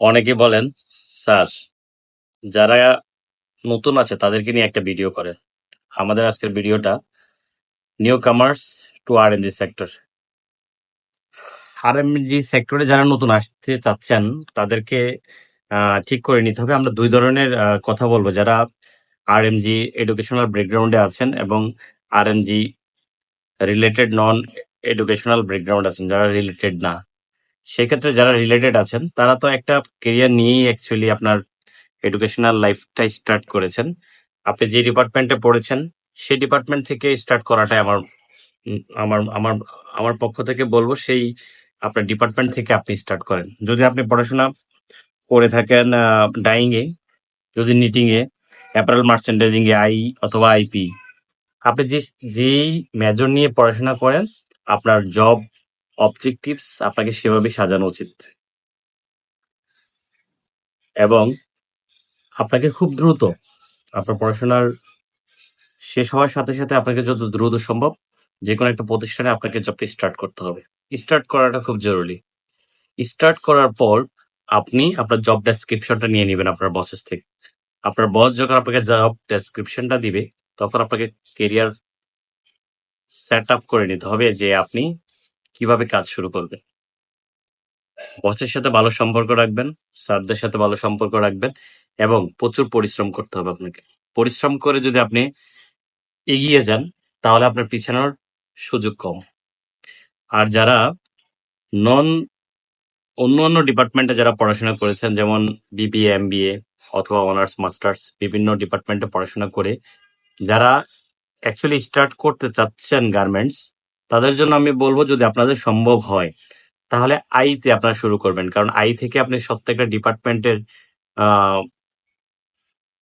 অনেকে বলেন, স্যার, যারা নতুন আছে তাদেরকে নিয়ে একটা ভিডিও করেন। আমাদের আজকের ভিডিওটা newcomers to R MG sector. R MG সেক্টরে যারা নতুন আসতে চাচ্ছেন, তাদেরকে ঠিক করে নিতে হবে। আমরা দুই ধরনের কথা বলব। যারা আর এমজি এডুকেশনাল ব্যাকগ্রাউন্ডে আছেন এবং R MG related non educational background আছেন, যারা রিলেটেড না। সেক্ষেত্রে যারা রিলেটেড আছেন, তারা তো একটা কেরিয়ার নিয়েই অ্যাকচুয়ালি আপনার এডুকেশনাল লাইফটা স্টার্ট করেছেন। আপনি যে ডিপার্টমেন্টে পড়েছেন, সেই ডিপার্টমেন্ট থেকে স্টার্ট করাটাই আমার আমার আমার আমার পক্ষ থেকে বলব, সেই আপনার ডিপার্টমেন্ট থেকে আপনি স্টার্ট করেন। যদি আপনি পড়াশোনা করে থাকেন ডাইং এ যদি নিটিং এ অ্যাপারেল মার্চেন্ডাইজিং এ আই অথবা আইপি আপনি যে, যেই মেজর নিয়ে পড়াশোনা করেন, আপনার জব অবজেক্টিভস আপনাকে সেভাবে সাজানো উচিত। এবং আপনাকে খুব দ্রুত আপনার পড়াশোনার শেষ হওয়ার সাথে সাথে আপনাকে যত দ্রুত সম্ভব যে কোনো একটা প্রতিষ্ঠানে আপনাকে জবটা স্টার্ট করতে হবে। স্টার্ট করাটা খুব জরুরি। স্টার্ট করার পর আপনি আপনার জব ডেসক্রিপশনটা নিয়ে নেবেন আপনার বসেস থেকে। আপনার বস যখন আপনাকে জব ডেসক্রিপশনটা দিবে, তখন আপনাকে কেরিয়ার সেট আপ করে নিতে হবে যে আপনি কীভাবে কাজ শুরু করবেন? বসের সাথে ভালো সম্পর্ক রাখবেন, স্যারদের সাথে ভালো সম্পর্ক রাখবেন এবং প্রচুর পরিশ্রম করতে হবে আপনাকে। পরিশ্রম করে যদি আপনি এগিয়ে যান, তাহলে আপনার পিছানোর সুযোগ কম। আর যারা নন অন্য অন্য ডিপার্টমেন্টে যারা পড়াশোনা করেছেন, যেমন বিবিএ এমবিএ অথবা অনার্স মাস্টার্স বিভিন্ন ডিপার্টমেন্টে পড়াশোনা করে, যারা অ্যাকচুয়ালি স্টার্ট করতে চাচ্ছেন গার্মেন্টস তাদের জন্য আমি বলব যদি আপনাদের সম্ভব হয়, তাহলে আইতে আপনারা শুরু করবেন। কারণ আই থেকে আপনি প্রত্যেকটা ডিপার্টমেন্টের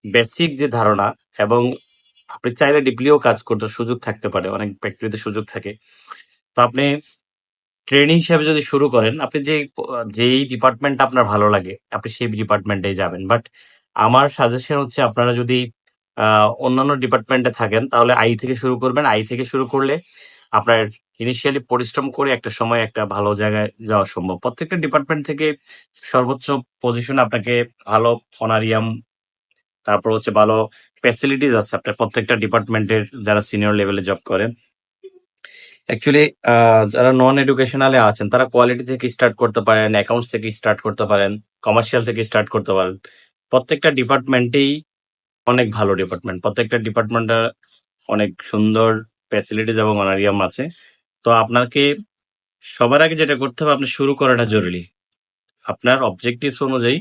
বেসিক যে ধারণা এবং আপনি চাইলে ডিপলিও কাজ করতে সুযোগ থাকতে পারে, অনেক ফ্যাক্টরিতে সুযোগ থাকে। তো আপনি ট্রেনিং হিসাবে যদি শুরু করেন, আপনি যে, যেই ডিপার্টমেন্ট আপনার ভালো লাগে, আপনি সেই ডিপার্টমেন্টেই যাবেন। বাট আমার সাজেশন হচ্ছে আপনারা যদি অন্যান্য ডিপার্টমেন্টে থাকেন, তাহলে আই থেকে শুরু করবেন। আই থেকে শুরু করলে আপনার ইনিশিয়ালি পরিশ্রম করে একটা সময় একটা ভালো জায়গায় যাওয়া সম্ভব। প্রত্যেকটা ডিপার্টমেন্ট থেকে সর্বোচ্চ পজিশন আপনাকে ভালো অনারিয়াম তারপর হচ্ছে ভালো ফ্যাসিলিটিস আছে আপনার প্রত্যেকটা ডিপার্টমেন্টের যারা সিনিয়র লেভেলে জব করেন। অ্যাকচুয়ালি যারা নন এডুকেশনালে আছেন, তারা কোয়ালিটি থেকে স্টার্ট করতে পারেন অ্যাকাউন্টস থেকে স্টার্ট করতে পারেন কমার্শিয়াল থেকে স্টার্ট করতে পারেন। প্রত্যেকটা ডিপার্টমেন্টেই অনেক ভালো ডিপার্টমেন্ট প্রত্যেকটা ডিপার্টমেন্টে অনেক সুন্দর ফ্যাসিলিটিস এবং অনারিয়াম আছে। তো আপনাকে সবার আগে যেটা করতে হবে, আপনি শুরু করাটা জরুরি। আপনার অবজেক্টিভস অনুযায়ী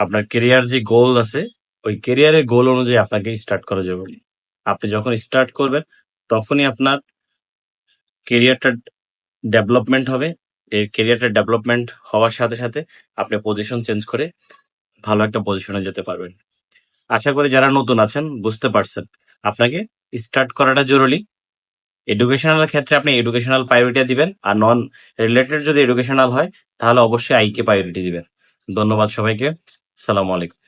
আপনার কেরিয়ার যে গোল আছে, ওই কেরিয়ারের গোল অনুযায়ী আপনাকে স্টার্ট করা জরুরি। আপনি যখন স্টার্ট করবেন, তখনই আপনার কেরিয়ারটা ডেভেলপমেন্ট হবে। এই কেরিয়ারটা ডেভেলপমেন্ট হওয়ার সাথে সাথে আপনি পজিশন চেঞ্জ করে ভালো একটা পজিশনে যেতে পারবেন। আশা করি যারা নতুন আছেন, বুঝতে পারছেন। আপনাকে স্টার্ট করাটা জরুরি। এডুকেশনাল ক্ষেত্রে আপনি এডুকেশনাল প্রায়োরিটি দিবেন, আর নন রিলেটেড যদি এডুকেশনাল হয়, তাহলে অবশ্যই আইকে প্রায়োরিটি দিবেন। ধন্যবাদ সবাইকে। সালাম আলাইকুম।